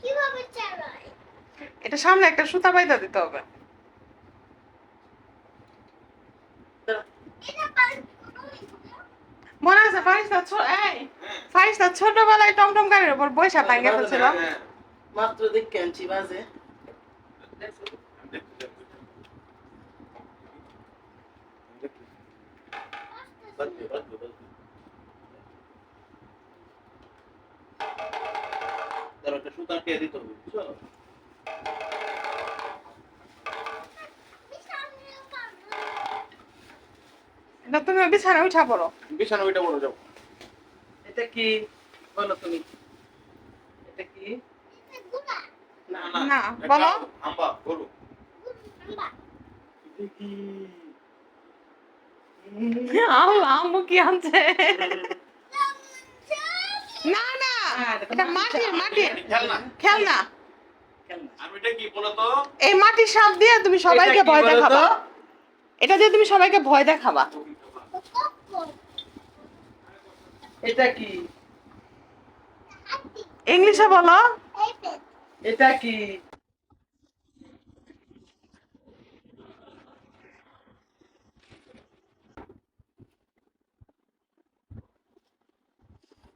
কীভাবে চালায় এটা সামনে একটা সুতা বাইদা দিতে হবে মনে আছে ফারিস্তা এই ফারিস্তা ছোটবেলায় টমটম গাড়ির উপর বৈশা টাঙ্গে ফেলছিল মাত্র দেখে আনছি বাজে তার একটা সুতা কে দিতে হবে বুঝছ? এটা তুমি বিছানা উঠা পড়ো। বিছানা ওইটা বড় যাও। এটা কি? বলো তুমি। এটা কি? না না, বলো। আম্বা। আম্মু কি আনছে? না এটা মাটির মাটির। খেলনা। খেলনা। খেলনা। আমি এটা কি বলো তো এই মাটির সাপ দিয়ে তুমি সবাইকে ভয়? দেখাবা? এটা দিয়ে তুমি সবাইকে ভয় দেখাবা। এটা কি? ইংলিশে বলো। এটা কি?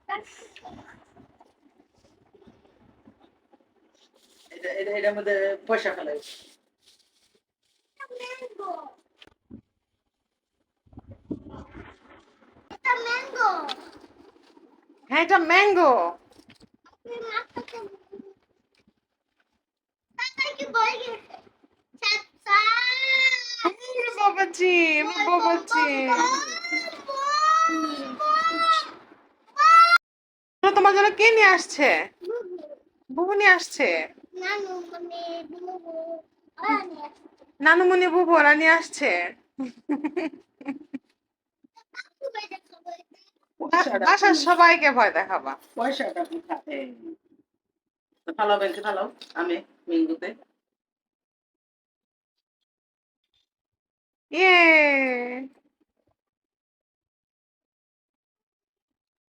এটা এটা এটার মধ্যে পয়সা ফেলাই হ্যাঁ এটা ম্যাঙ্গো বাবাজি বাবাজি তোমার জন্য কে নিয়ে আসছে? বুবু নিয়ে আসছে? নানুমণি বুবু ওরা নিয়ে আসছে। বাসার সবাইকে ভয় দেখাবা। পয়সাটা ফালাও ব্যাংকে ফালাও আমি মিঙ্গুতে। ইয়ে